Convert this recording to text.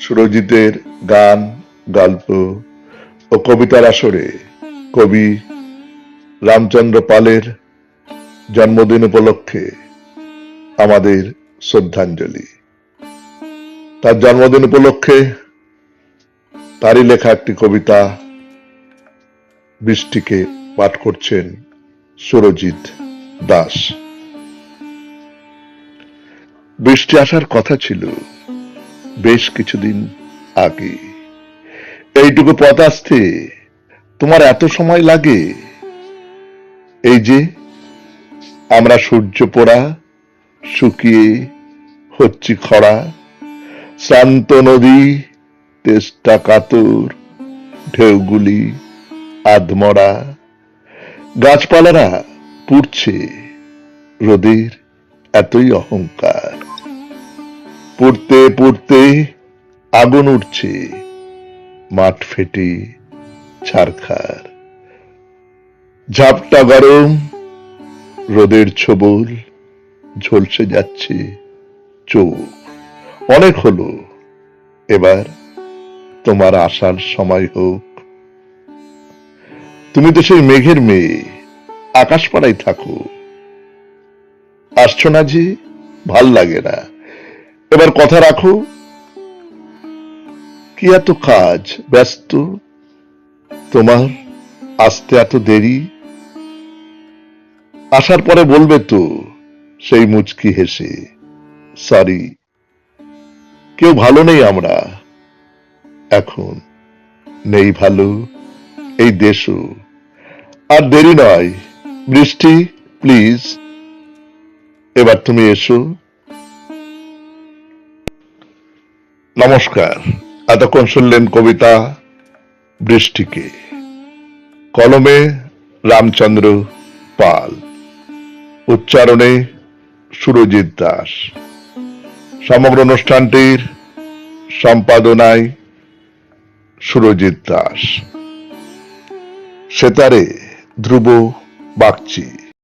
সুরজিতের গান, গল্প ও কবিতার আসরে কবি রামচন্দ্র পালের জন্মদিন উপলক্ষে আমাদের শ্রদ্ধাঞ্জলি। তার জন্মদিন উপলক্ষে তারই লেখা একটি কবিতা বৃষ্টিকে পাঠ করছেন সুরজিৎ দাস। বৃষ্টি আসার কথা ছিল। বেশ কিছুদিন আগে। এইটুকু পথ আসতে তোমার এত সময় লাগে? এই যে, আমরা সূর্য পোড়া, শুকিয়ে হচ্ছি খরা শান্ত নদী, তেষ্টা কাতর, ঢেউগুলি, আধমরা, গাছপালারা পুড়ছে, রোদের এতই অহংকার। পুড়তে পুড়তে আগুন উঠছে। মাঠ ফেটে ছারখার। ঝাপটা গরম, রোদের ছবল ঝলসে যাচ্ছে চোখ। অনেক হলো। এবার তোমার আসার সময় হোক। তুমি তো সেই মেঘের মেয়ে আকাশ পাড়ায় থাকো। আসছো না যে, ভালো লাগে না। এবার কথা রাখো কি এত কাজ? ব্যস্ত? তোমার আসতে এত দেরি? আসার পরে বলবে তো, সেই মুচকি হেসে সরি কেউ ভালো নেই আমরা। এখন নেই ভালো এই দেশও। আর দেরি নয়, বৃষ্টি প্লিজ এবার তুমি এসো। নমস্কার। এতক্ষণ শুনলেন কবিতা বৃষ্টিকে। কলমে রামচন্দ্র পাল। উচ্চারণে সুরজিৎ দাস। সমগ্র অনুষ্ঠানটির সম্পাদনায় সুরজিৎ দাস। সেতারে ধ্রুব বাগচি।